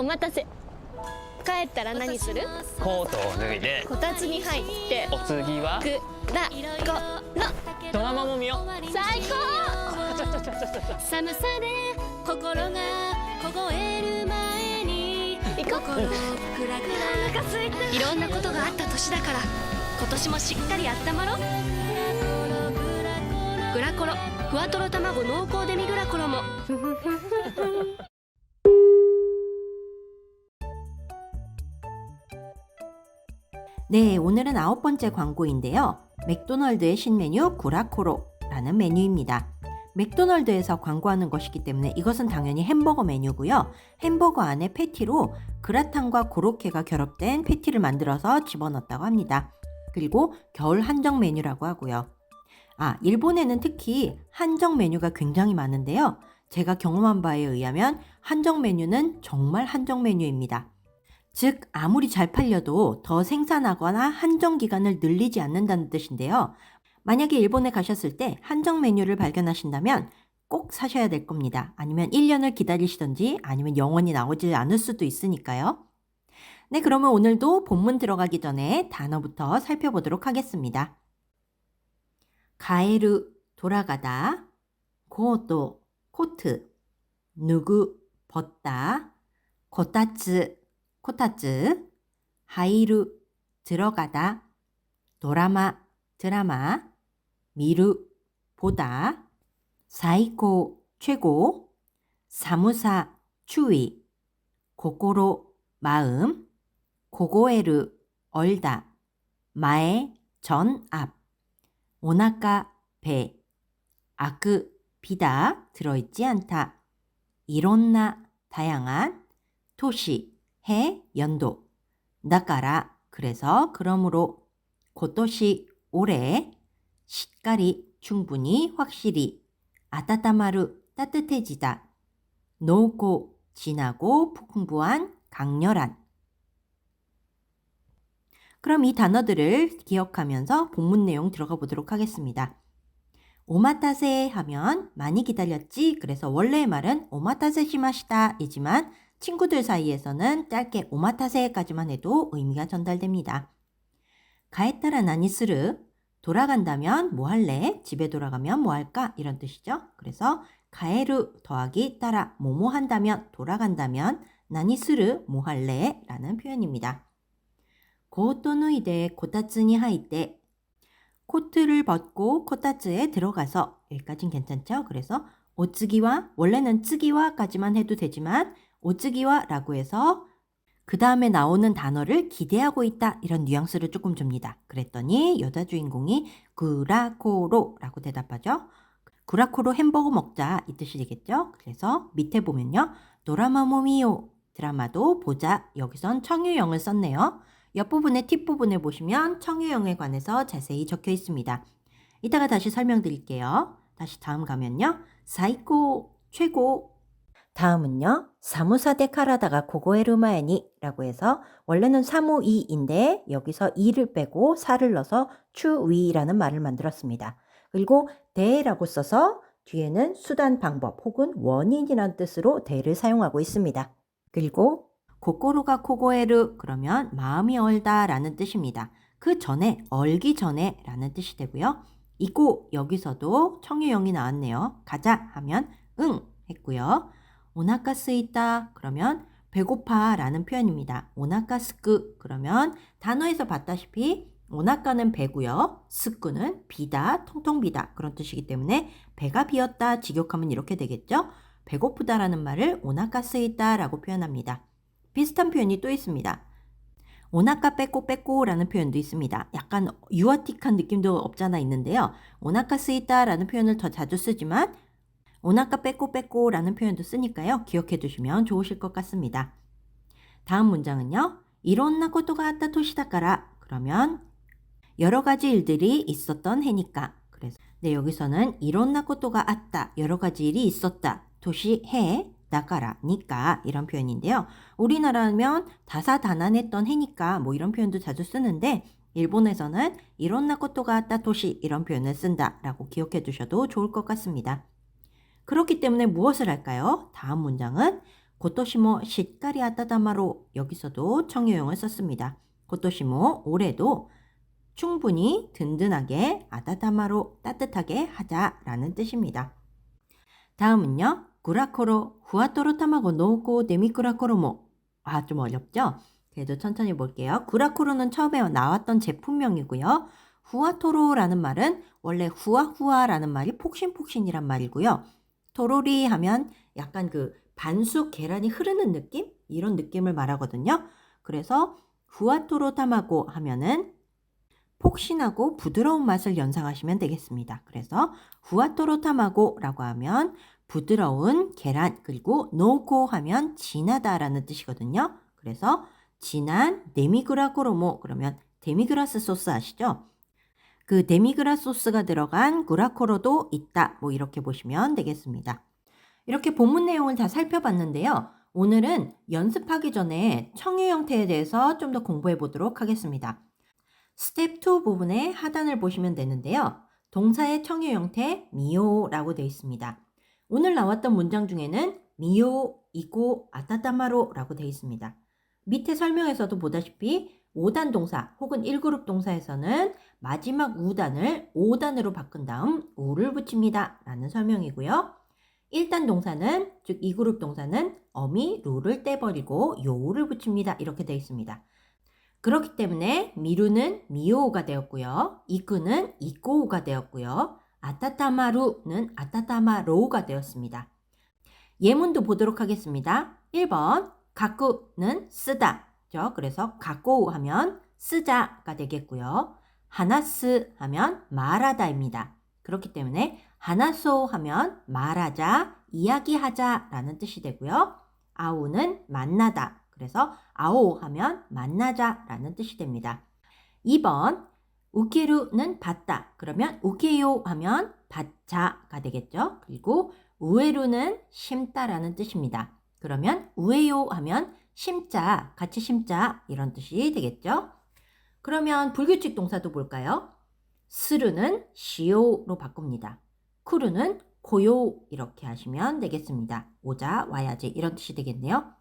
お待たせ。帰ったら何する？コートを脱いで。こたつに入って。お次は？ぐらころドラマも見よう。最高。寒さで心が凍える前に。行こう。心をクラクラ腹すいたいろんなことがあった年だから。今年もしっかりあったまろグラコロ。ふわとろ卵濃厚デミグラコロも 네, 오늘은 아홉 번째 광고인데요. 맥도널드의 신메뉴 구라코로라는 메뉴입니다. 맥도널드에서 광고하는 것이기 때문에 이것은 당연히 햄버거 메뉴고요. 햄버거 안에 패티로 그라탕과 고로케가 결합된 패티를 만들어서 집어넣었다고 합니다. 그리고 겨울 한정 메뉴라고 하고요. 아, 일본에는 특히 한정 메뉴가 굉장히 많은데요. 제가 경험한 바에 의하면 한정 메뉴는 정말 한정 메뉴입니다. 즉, 아무리 잘 팔려도 더 생산하거나 한정 기간을 늘리지 않는다는 뜻인데요. 만약에 일본에 가셨을 때 한정 메뉴를 발견하신다면 꼭 사셔야 될 겁니다. 아니면 1년을 기다리시던지 아니면 영원히 나오지 않을 수도 있으니까요. 네, 그러면 오늘도 본문 들어가기 전에 단어부터 살펴보도록 하겠습니다. 가에르, 돌아가다, 고도, 코트, 누구, 벗다, 코타츠, 코타츠, 하이루, 들어가다, 도라마, 드라마, 미루, 보다, 사이코, 최고, 사무사, 추위, 고고로, 마음, 고고에르, 얼다, 마에, 전, 앞, 오나카, 배, 아크, 비다, 들어있지 않다, 이론나, 다양한, 토시, 해, 연도, 나까라, 그래서, 그러므로, 고토시, 올해, 시까리, 충분히, 확실히, 아따따마루, 따뜻해지다, 노고, 진하고, 풍부한, 강렬한. 그럼 이 단어들을 기억하면서 본문 내용 들어가 보도록 하겠습니다. 오마타세 하면 많이 기다렸지. 그래서 원래의 말은 오마타세 시마시다 이지만 친구들 사이에서는 짧게 오마타세까지만 해도 의미가 전달됩니다. 가에따라 나니스르 돌아간다면 뭐 할래? 집에 돌아가면 뭐 할까? 이런 뜻이죠. 그래서 가에르 더하기 따라 뭐뭐 한다면 돌아간다면 나니스르 뭐 할래? 라는 표현입니다. 고토 누이데 코타츠니 하이때 코트를 벗고 코타츠에 들어가서 여기까진 괜찮죠? 그래서 오츠기와 원래는 츠기와까지만 해도 되지만 오츠기와라고 해서 그 다음에 나오는 단어를 기대하고 있다 이런 뉘앙스를 조금 줍니다. 그랬더니 여자 주인공이 구라코로라고 대답하죠. 구라코로 햄버거 먹자 이 뜻이 되겠죠. 그래서 밑에 보면요. 도라마 모미요 드라마도 보자 여기선 청유형을 썼네요. 옆부분의 팁부분에 보시면 청유형에 관해서 자세히 적혀 있습니다. 이따가 다시 설명드릴게요. 다시 다음 가면요. 사이코 최고 다음은요. 사무사 대 카라다가 고고에르마에니 라고 해서 원래는 사무이인데 여기서 이를 빼고 사를 넣어서 추위라는 말을 만들었습니다. 그리고 대라고 써서 뒤에는 수단 방법 혹은 원인이라는 뜻으로 대를 사용하고 있습니다. 그리고 고꼬로가 코고에르 그러면 마음이 얼다 라는 뜻입니다. 그 전에 얼기 전에 라는 뜻이 되고요. 이고 여기서도 청유형이 나왔네요. 가자 하면 응 했고요. 오나카스 있다 그러면 배고파 라는 표현입니다. 오나카스크 그러면 단어에서 봤다시피 오나카는 배고요. 스크는 비다, 통통 비다 그런 뜻이기 때문에 배가 비었다 직역하면 이렇게 되겠죠. 배고프다라는 말을 오나카스 있다라고 표현합니다. 비슷한 표현이 또 있습니다. 오나카 빼고 빼고라는 표현도 있습니다. 약간 유아틱한 느낌도 없잖아 있는데요. 오나카 쓰이다라는 표현을 더 자주 쓰지만 오나카 빼고 빼고라는 표현도 쓰니까요. 기억해 두시면 좋으실 것 같습니다. 다음 문장은요. 이론나 코토가 아따 토시다까라 그러면 여러 가지 일들이 있었던 해니까 그래서 네 여기서는 이론나 코토가 아따 여러 가지 일이 있었다 도시 해 나가라 니까 이런 표현인데요. 우리나라면 다사다난했던 해니까 뭐 이런 표현도 자주 쓰는데 일본에서는 이론나 코토가 아따 도시 이런 표현을 쓴다라고 기억해 두셔도 좋을 것 같습니다. 그렇기 때문에 무엇을 할까요? 다음 문장은 고토시모 시까리 아따다마로 여기서도 청유형을 썼습니다. 고토시모 올해도 충분히 든든하게 아따다마로 따뜻하게 하자라는 뜻입니다. 다음은요. 구라코로 후아토로 타마고 노고 데미쿠라코로모 아 좀 어렵죠? 그래도 천천히 볼게요. 구라코로는 처음에 나왔던 제품명이고요. 후아토로라는 말은 원래 후아후아라는 말이 폭신폭신이란 말이고요. 토로리 하면 약간 그 반숙 계란이 흐르는 느낌? 이런 느낌을 말하거든요. 그래서 후아토로 타마고 하면은 폭신하고 부드러운 맛을 연상하시면 되겠습니다. 그래서 후아토로 타마고라고 하면 부드러운 계란 그리고 노고 하면 진하다라는 뜻이거든요. 그래서 진한 데미그라 코로모 그러면 데미그라스 소스 아시죠? 그 데미그라 소스가 들어간 구라코로도 있다. 뭐 이렇게 보시면 되겠습니다. 이렇게 본문 내용을 다 살펴봤는데요. 오늘은 연습하기 전에 청유 형태에 대해서 좀 더 공부해 보도록 하겠습니다. 스텝 2 부분의 하단을 보시면 되는데요. 동사의 청유 형태 미오라고 되어 있습니다. 오늘 나왔던 문장 중에는 미오, 이고, 아타타마로라고 되어 있습니다. 밑에 설명에서도 보다시피 5단 동사 혹은 1그룹 동사에서는 마지막 우단을 5단으로 바꾼 다음 우를 붙입니다. 라는 설명이고요. 1단 동사는 즉 2그룹 동사는 어미 루를 떼버리고 요를 붙입니다. 이렇게 되어 있습니다. 그렇기 때문에 미루는 미오가 되었고요. 이끄는 이꼬가 되었고요. 아타타마루는 아타타마로우가 되었습니다. 예문도 보도록 하겠습니다. 1번 가꾸는 쓰다. 죠. 그래서 갖고 하면 쓰자가 되겠고요. 하나스 하면 말하다입니다. 그렇기 때문에 하나소 하면 말하자, 이야기하자 라는 뜻이 되고요. 아오는 만나다. 그래서 아오 하면 만나자 라는 뜻이 됩니다. 2번 우케루는 받다. 그러면 우케요 하면 받자가 되겠죠. 그리고 우에루는 심다라는 뜻입니다. 그러면 우에요 하면 심자, 같이 심자 이런 뜻이 되겠죠. 그러면 불규칙 동사도 볼까요? 스르는 시오로 바꿉니다. 쿠르는 고요 이렇게 하시면 되겠습니다. 오자, 와야지 이런 뜻이 되겠네요.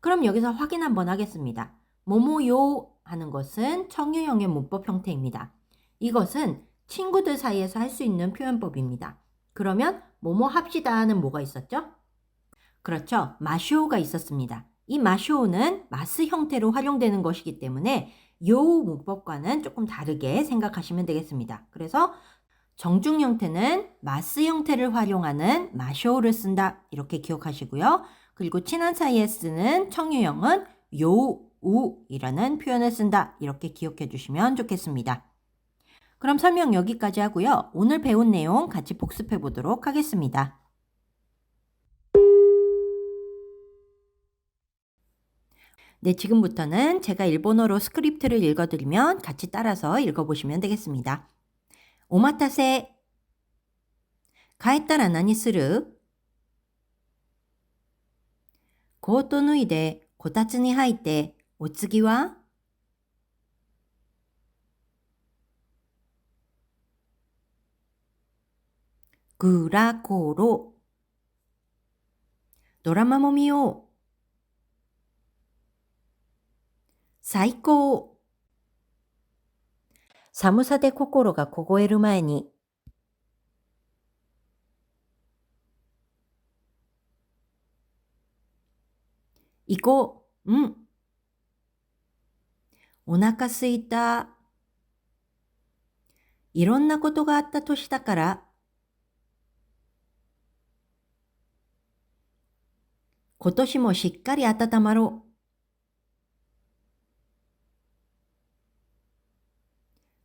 그럼 여기서 확인 한번 하겠습니다. 모모요 하는 것은 청유형의 문법 형태입니다. 이것은 친구들 사이에서 할 수 있는 표현법입니다. 그러면 뭐뭐 합시다 는 뭐가 있었죠? 그렇죠. 마쇼가 있었습니다. 이 마쇼는 마스 형태로 활용되는 것이기 때문에 요 문법과는 조금 다르게 생각하시면 되겠습니다. 그래서 정중 형태는 마스 형태를 활용하는 마쇼를 쓴다. 이렇게 기억하시고요. 그리고 친한 사이에 쓰는 청유형은 요, 우이라는 표현을 쓴다. 이렇게 기억해 주시면 좋겠습니다. 그럼 설명 여기까지 하고요. 오늘 배운 내용 같이 복습해 보도록 하겠습니다. 네, 지금부터는 제가 일본어로 스크립트를 읽어드리면 같이 따라서 읽어보시면 되겠습니다. 오마타세 帰ったら何するコート脱いでこたつに入ってお次はグラコロドラマも見よう 最高寒さで心が凍える前に行こう。うん。お腹すいた。いろんなことがあった年だから。今年もしっかり温まろう。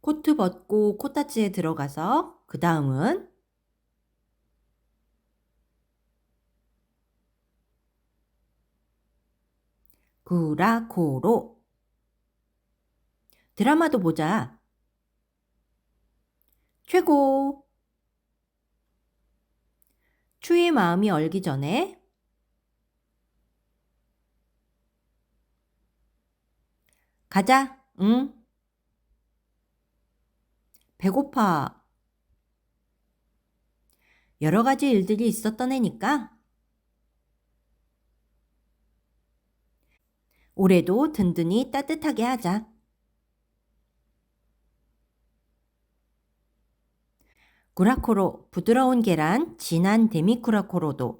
코트 벗고 코타치에 들어가서 그 다음은 구라코로 드라마도 보자. 최고 추위 마음이 얼기 전에 가자, 응? 배고파. 여러 가지 일들이 있었던 애니까 올해도 든든히 따뜻하게 하자. 구라코로 부드러운 계란 진한 데미쿠라코로도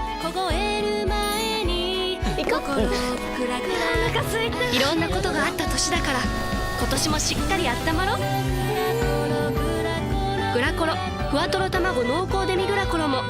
凍える前に心をクラクラ腹空いいろんなことがあった年だから今年もしっかりあったまろグラコロふわとろ卵濃厚デミグラコロも。